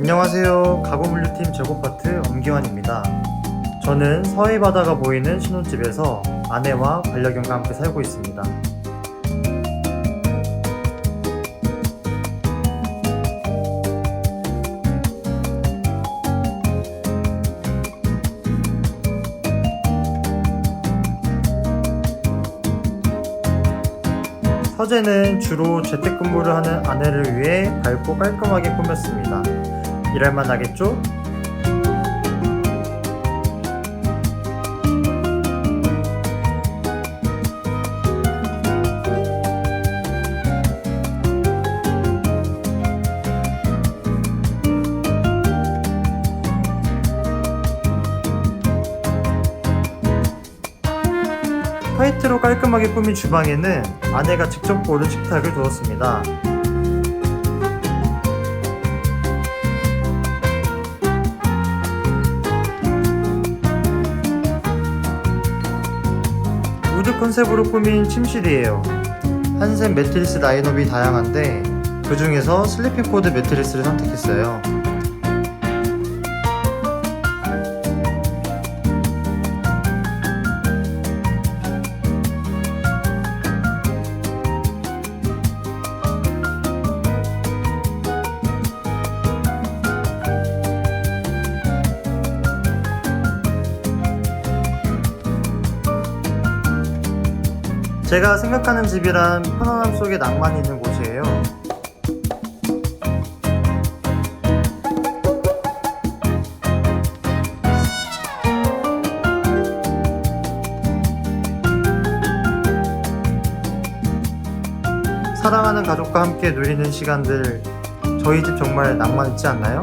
안녕하세요. 가구물류팀 제고파트 엄기환입니다. 저는 서해 바다가 보이는 신혼집에서 아내와 반려견과 함께 살고 있습니다. 서재는 주로 재택근무를 하는 아내를 위해 밝고 깔끔하게 꾸몄습니다. 일할만 하겠죠? 화이트로 깔끔하게 꾸민 주방에는 아내가 직접 고른 식탁을 두었습니다. 우드 컨셉으로 꾸민 침실이에요. 한샘 매트리스 라인업이 다양한데 그 중에서 슬리핑 코드 매트리스를 선택했어요. 제가 생각하는 집이란 편안함 속에 낭만이 있는 곳이에요. 사랑하는 가족과 함께 누리는 시간들, 저희 집 정말 낭만 있지 않나요?